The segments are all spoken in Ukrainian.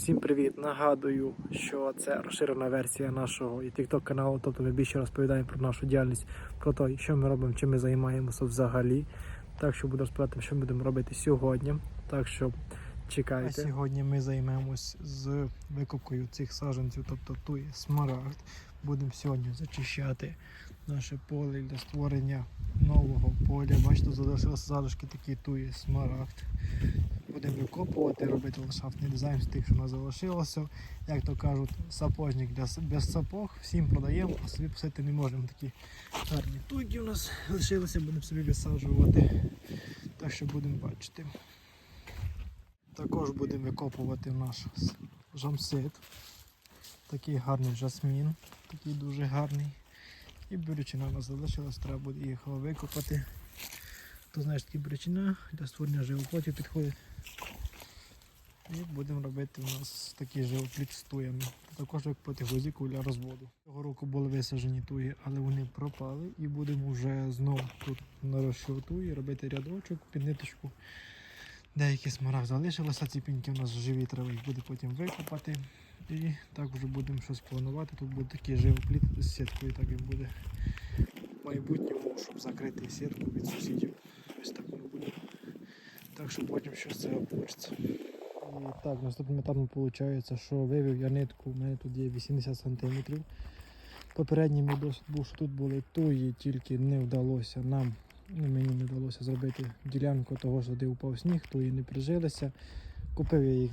Всім привіт! Нагадую, що це розширена версія нашого і TikTok каналу. Тобто ми більше розповідаємо про нашу діяльність, про те, що ми робимо, чим ми займаємося взагалі. Так що буду розповідати, що ми будемо робити сьогодні. Так що чекайте. А сьогодні ми займемось з викупкою цих саджанців, тобто тує смарагд. Будемо сьогодні зачищати наше поле для створення нового поля. Бачите, залишилися залишки такі тує смарагд. Будемо викопувати, робити ландшафтний дизайн з тих, що у нас залишилося. Як то кажуть, сапожник для, без сапог, всім продаємо, а собі посити не можемо. Такі гарні туйки у нас лишилися, будемо собі висаджувати. Так що будемо бачити. Також будемо викопувати наш жамсит. Такий гарний жасмін, такий дуже гарний. І бурячина у нас залишилась, треба буде їх викопати. Хто знає, що таке бурячина для створення живоплоті підходить. І будемо робити у нас такий живопліт з туями. Також викопати гвоздику для розводу. Цього року були висаджені туї, але вони пропали. І будемо вже знову тут нарощувати робити рядочок під ниточку. Деякі смарагд залишилися, ці піньки у нас живі, треба їх буде потім викопати. І так вже будемо щось планувати. Тут буде такий живопліт з сіткою, так він буде майбутньому, щоб закрити сітку від сусідів. Ось так воно буде. Так що потім щось цього вийде. І так, наступним етапом виходить, що вивів я нитку, у мене тут є 80 см. Попередній мій досвід був, що тут були туї, тільки не вдалося нам, ну, мені не вдалося зробити ділянку того, що де упав сніг, туї не прижилися. Купив я їх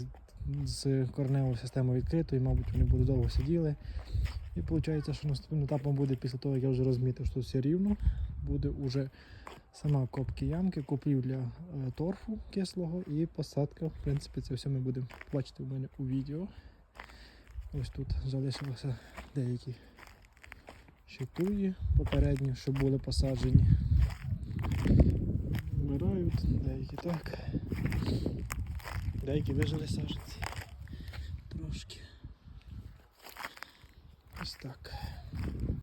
з корневою системою відкритою, мабуть, вони будуть довго сиділи. І виходить, що наступним етапом буде після того, як я вже розмітив, що все рівно, буде вже сама копки ямки, купівля е, торфу кислого і посадка. В принципі, це все ми будемо бачити у мене у відео. Ось тут залишилося деякі ще попередні, що були посаджені. Вмирають, деякі так. Деякі вижили саджанці. Ось так.